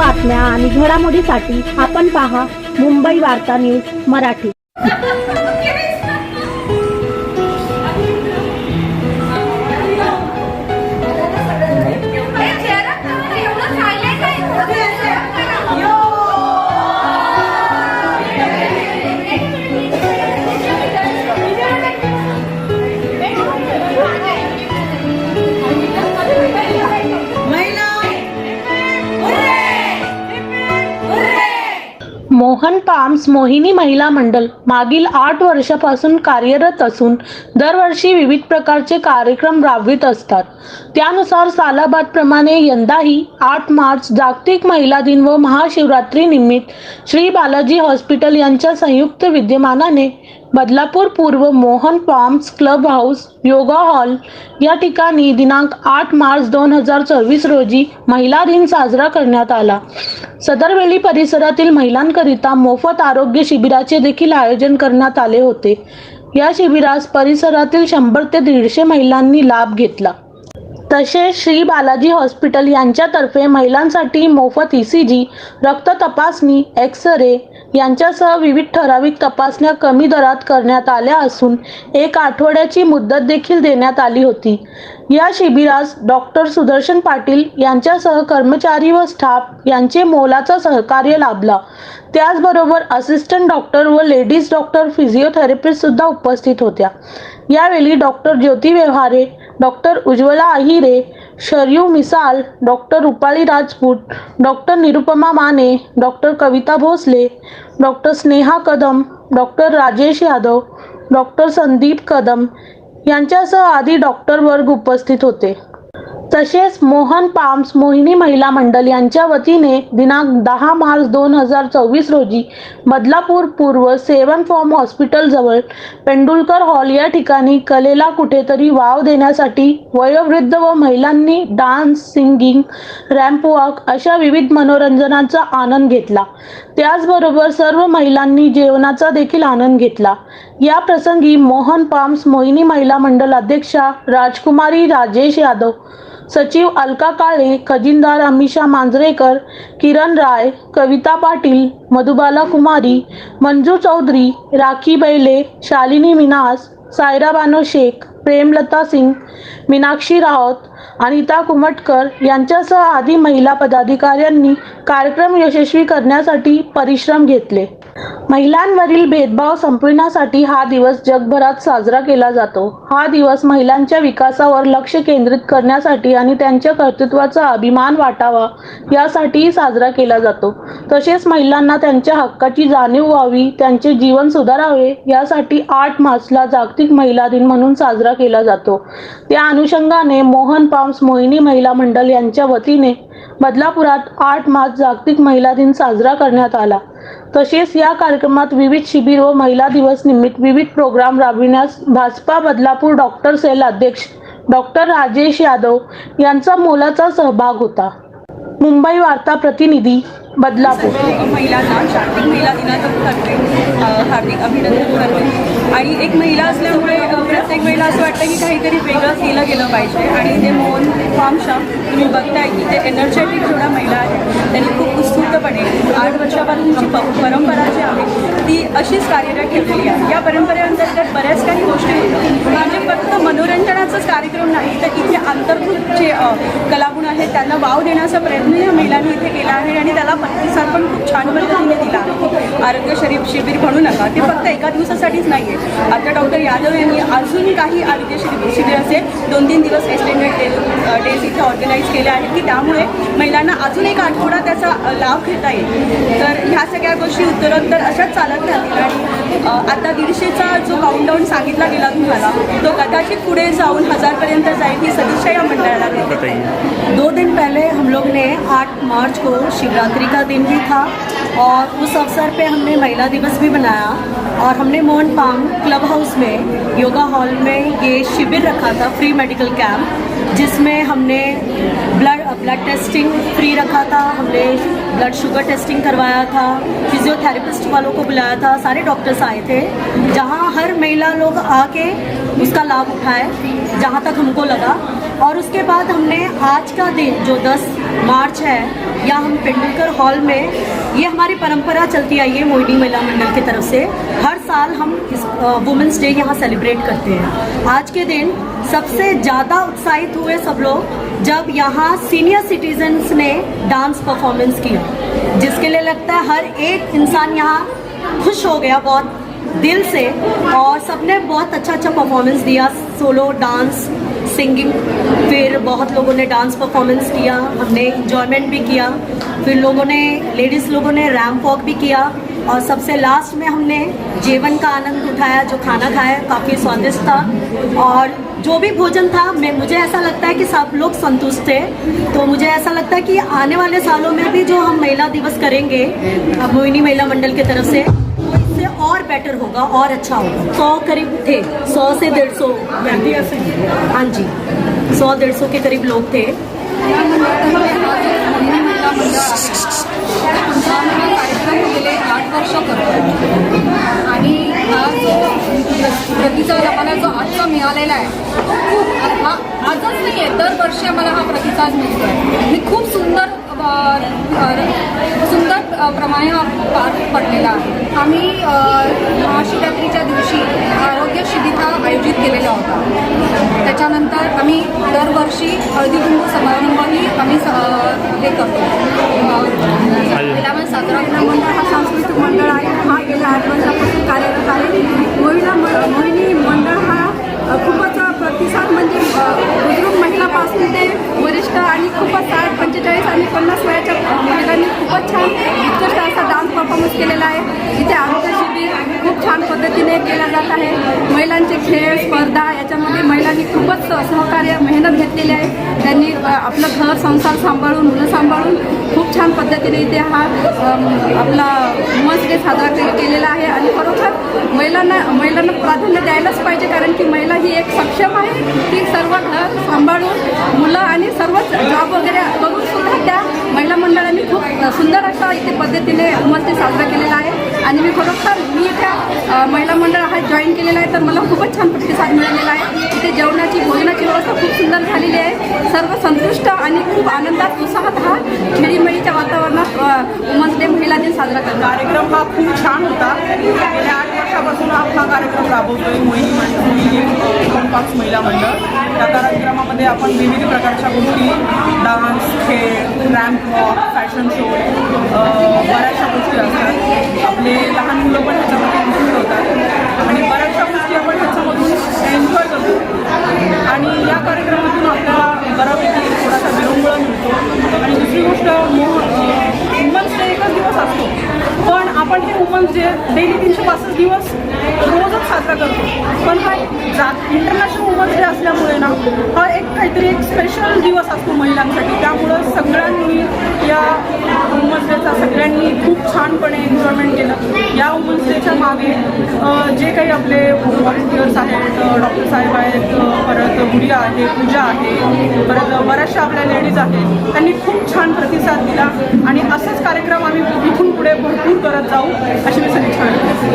बातम्या आणि घडामोडीसाठी आपण पहा मुंबई वार्ता न्यूज मराठी. मोहन पाम्स मोहिनी महिला मंडळ मागील आठ वर्षापासून कार्यरत असून दरवर्षी विविध प्रकारचे कार्यक्रम राबवित असतात. त्यानुसार सालाबादप्रमाणे यंदाही आठ मार्च जागतिक महिला दिन व महाशिवरात्री निमित्त श्री बालाजी हॉस्पिटल यांच्या संयुक्त विद्यमानाने बदलापूर पूर्व Mohan Palms club house yoga hall या ठिकाणी दिनांक आठ मार्च दोन हजार चोवीस रोजी महिला दिन साजरा करण्यात आला. सदरवेळी परिसरातील महिलांकरिता मोफत आरोग्य शिबिराचे देखील आयोजन करण्यात आले होते. या शिबिरास परिसरातील शंभर ते दीडशे महिलांनी लाभ घेतला. तसेच श्री बालाजी हॉस्पिटल यांच्यातर्फे महिलांसाठी मोफत ई सी जी रक्त तपासणी एक्स रे यांच्यासह विविध ठराविक तपासण्या कमी दरात करण्यात आल्या असून एक आठवड्याची मुदत देखील देण्यात आली होती. या शिबिरास डॉक्टर सुदर्शन पाटील यांच्यासह कर्मचारी व स्टाफ यांचे मोलाचा सहकार्य लाभला. त्याचबरोबर असिस्टंट डॉक्टर व लेडीज डॉक्टर फिजिओथेरपिस्ट सुद्धा उपस्थित होत्या. यावेळी doctor Jyoti Vyavahare doctor Ujjwala Ahire Sharayu Misal doctor Rupali Rajput doctor Nirupama Mane doctor Kavita Bhosale doctor Sneha Kadam doctor Rajesh Yadav doctor Sandeep Kadam यांच्यासह आदी doctor वर्ग उपस्थित होते. तसेच मोहन पाम्स मोहिनी महिला मंडळ यांच्या वतीने दिनांक दहा मार्च दोन हजार चोवीस रोजी बदलापूर पूर्व सेवन फॉर्म हॉस्पिटलजवळ पेंडुलकर हॉल या ठिकाणी कलेला कुठेतरी वाव देण्यासाठी वयोवृद्ध व महिलांनी डान्स सिंगिंग रॅम्प वॉक अशा विविध मनोरंजनाचा आनंद घेतला. त्याचबरोबर सर्व महिलांनी जेवणाचा देखील आनंद घेतला. या प्रसंगी मोहन पाम्स मोहिनी महिला मंडल अध्यक्षा राजकुमारी राजेश यादव सचिव अलका काळे खजिनदार अमिषा मांजरेकर किरण राय कविता पाटील मधुबाला कुमारी मंजू चौधरी राखी बैले शालिनी मिनास सायरा बानो शेख प्रेमलता सिंग मीनाक्षी राऊत अनिता कुमटकर यांच्यासह आदी महिला पदाधिकाऱ्यांनी कार्यक्रम यशस्वी करण्यासाठी परिश्रम घेतले. महिलांवरील भेदभाव संपविण्यासाठी हा दिवस जगभरात साजरा केला जातो. हा दिवस महिलांच्या विकासावर लक्ष केंद्रित करण्यासाठी आणि त्यांच्या कर्तृत्वाचा अभिमान वाटावा यासाठीही साजरा केला जातो. तसेच महिलांना त्यांच्या हक्काची जाणीव व्हावी त्यांचे जीवन सुधारावे यासाठी आठ मार्चला जागतिक महिला दिन म्हणून साजरा केला जातो. त्या अनुषंगाने मोहन पाम्स मोहिनी महिला मंडळ यांच्या वतीने बदलापुरात आठ मार्च जागतिक महिला दिन साजरा करण्यात आला. तसेच या कार्यक्रमात विविध शिबिर व महिला दिवस निमित्त विविध प्रोग्राम राबविण्यास भाजपा बदलापूर डॉक्टर सेल अध्यक्ष डॉक्टर राजेश यादव यांचा मोलाचा सहभाग होता. मुंबई वार्ता प्रतिनिधी बदलापूर. महिलांना जागतिक महिला दिनातर्फे करते हार्दिक अभिनंदन करते. आणि एक महिला असल्यामुळे प्रत्येक महिला असं वाटतं की काहीतरी वेगळं केलं गेलं पाहिजे. आणि ते मोहन फार्म तुम्ही बघताय की ते एनर्जेटिक जेवढ्या महिला आहेत त्यांनी खूप उत्स्फूर्तपणे आठ वर्षापासूनची प परंपरा जी आहे ती अशीच कार्यरत ठेवलेली आहे. या परंपरेअंतर्गत बऱ्याच काही गोष्टी होतात म्हणजे फक्त मनोरंजनाचाच कार्यक्रम नाही तर इथे अंतर्भूत जे कलागुण आहेत त्यांना वाव देण्याचा प्रयत्न या महिलांनी इथे केला आहे आणि त्याला प्रतिसाद पण खूप छान पद्धतीने दिला आहे. आरोग्य शरीफ शिबिर म्हणू नका ते फक्त एका दिवसासाठीच नाही आहे आता डॉक्टर यादव यांनी अजून काही आरोग्य शिबिर शिबिराचे दोन तीन दिवस एक्सटेंडेड डे डेज इथे ऑर्गनाईज केले आहेत की त्यामुळे महिलांना अजून एक आठवडा त्याचा लाभ घेता येईल. तर ह्या सगळ्या गोष्टी उत्तरोत्तर अशाच चालत राहतील आणि आता दीडशेचा जो काउंटडाऊन सांगितला गेला तुम्हाला तो कदाचित पुढे जाऊन हजारपर्यंत जाईल ही सदिच्छा या मंडळाला दो दिन पहले हम लोग ने 8 मार्च को शिवरात्रि का दिन भी था और उस अवसर पे हमने महिला दिवस भी मनाया और हमने मोहन पाम क्लब हाउस में, योगा हॉल में ये शिविर रखा था फ्री मेडिकल कैंप जिसमें हमने ब्लड ब्लड टेस्टिंग फ्री रखा था, हमने ब्लड शुगर टेस्टिंग करवाया था फिजियोथेरेपिस्ट वालों को बुलाया था, सारे डॉक्टर्स आए थे, जहाँ हर महिला लोग आके उसका लाभ उठाए, जहाँ तक हमको लगा। और उसके बाद हमने आज का दिन, जो 10 मार्च है, या हम तेंदुलकर हॉल में, ये हमारी परंपरा चलती आई है मोहिनी महिला मंडल की तरफ़ से। हर साल हम इस वुमेंस डे यहाँ सेलिब्रेट करते हैं। आज के दिन सबसे ज़्यादा उत्साहित हुए सब लोग, जब यहाँ सीनियर सिटीजन्स ने डांस परफॉर्मेंस किया, जिसके लिए लगता है हर एक इंसान यहाँ खुश हो गया बहुत। दिल से और सबने बहुत अच्छा अच्छा परफॉर्मेंस दिया सोलो डांस सिंगिंग फिर बहुत लोगों ने डांस परफॉर्मेंस किया, हमने इंजॉयमेंट भी किया। फिर लोगों ने लेडीज़ लोगों ने रैम्प वॉक भी किया। और सबसे लास्ट में हमने जीवन का आनंद उठाया, जो खाना खाया, काफ़ी स्वादिष्ट था। और जो भी भोजन था, मैं, मुझे ऐसा लगता है कि सब लोग संतुष्ट थे। तो मुझे ऐसा लगता है कि आने वाले सालों में भी जो हम महिला दिवस करेंगे मोहिनी महिला मंडल की तरफ़ से और बेटर होगा और अच्छा होगा। सौ करीब थे सौ से डेढ़ सौ। हाँ जी सौ डेढ़ सौ के करीब लोग थे। कार्यक्रम गेले आठ वर्ष करतो आणि हा जो प्रतिसाद आम्हाला जो आजचा मिळालेला आहे खूप हा आजच नाही आहे दरवर्षी आम्हाला हा प्रतिसाद मिळतो आहे आणि खूप सुंदर सुंदर प्रमाणे हा पार पडलेला आहे. आम्ही महाशिवरात्रीच्या दिवशी आरोग्य शिबिर आयोजित केलेला होता. त्याच्यानंतर आम्ही दरवर्षी हळदी कुंकू समारंभही आम्ही स- हे करतो. अ, साजरा मंडळ हा सांस्कृतिक मंडळ आहे. हा गेल्या आठ वर्षापासून कार्यरत आहे. महिला म- मोहिनी मंडळ हा खूपच प्रतिसाद म्हणजे बुजुर्ग महिलापासून ते वरिष्ठ आणि खूपच साठ पंचेचाळीस आणि पन्नास वयाच्या महिलांनी खूपच छान उत्कृष्ट असा डान्स परफॉर्मन्स केलेला आहे इथे आरोग्य शिबिर खूप छान पद्धतीने केलं जात आहे महिलांचे खेळ स्पर्धा याच्यामध्ये महिलांनी खूपच सहकार्य मेहनत घेतलेली आहे. त्यांनी आपलं घर संसार सांभाळून मुलं सांभाळून खूप छान पद्धतीने इथे हा आपला वुमन्स डे साजरा के- केलेला आहे. आणि खरोखर महिलांना महिलांना प्राधान्य द्यायलाच पाहिजे कारण की महिला ही एक सक्षम आहे. ती सर्व घर सांभाळून मुलं आणि सर्वच जॉब वगैरे करून सुद्धा त्या महिला मंडळांनी खूप सुंदर असा इथे पद्धतीने वुमन्स डे साजरा केलेला आहे. आणि मी खरोखर मी त्या महिला मंडळ हा जॉईन केलेला आहे तर मला खूपच छान प्रतिसाद मिळालेला आहे. इथे जेवणाची भोजनाची व्यवस्था खूप सुंदर झालेली आहे. सर्व संतुष्ट आणि खूप आनंदात उत्साहात हा खेळीमेळीच्या वातावरणात वुमन्स डे महिला दिन साजरा करतो. कार्यक्रम हा खूप छान होता. गेल्या आठ वर्षापासून आपला कार्यक्रम राबवतोय मोहीम पाच महिला मंडळ. त्या कार्यक्रमामध्ये आपण विविध प्रकारच्या गोष्टी डान्स खेळ रॅम्प वॉक फॅशन शो बऱ्याच गोष्टी असतात आपले लहान मुलं पण ह्याच्यामध्ये इन्क्लूड होतात आणि बऱ्याचशा गोष्टी आपण ह्याच्यामधून एन्जॉय करतो आणि या कार्यक्रमातून आपल्याला बऱ्यापैकी थोडासा विरंगुळा मिळतो आणि दुसरी गोष्ट वुमन्स डे एकच दिवस असतो पण आपण हे वुमन्स डे डेली तीनशे पासष्ट दिवस रोजच साजरा करतो. पण हा जा इंटरनॅशनल वुमन्स डे असल्यामुळे ना हा एक काहीतरी एक स्पेशल दिवस असतो महिलांसाठी. त्यामुळं सगळ्यांनी या वुमन्स डेचा सगळ्यांनी खूप छानपणे एन्जॉयमेंट केलं. या वुमन्स डेच्या मागे जे काही आपले व्हॉलेंटियर्स आहेत डॉक्टर साहेब आहेत परत गुडिया आहे पूजा आहे परत बऱ्याचशा आपल्या लेडीज आहेत त्यांनी खूप छान प्रतिसाद दिला. आणि असेच कार्यक्रम आम्ही इथून पुढे भरपूर करत जाऊ. अशी मी सगळी छान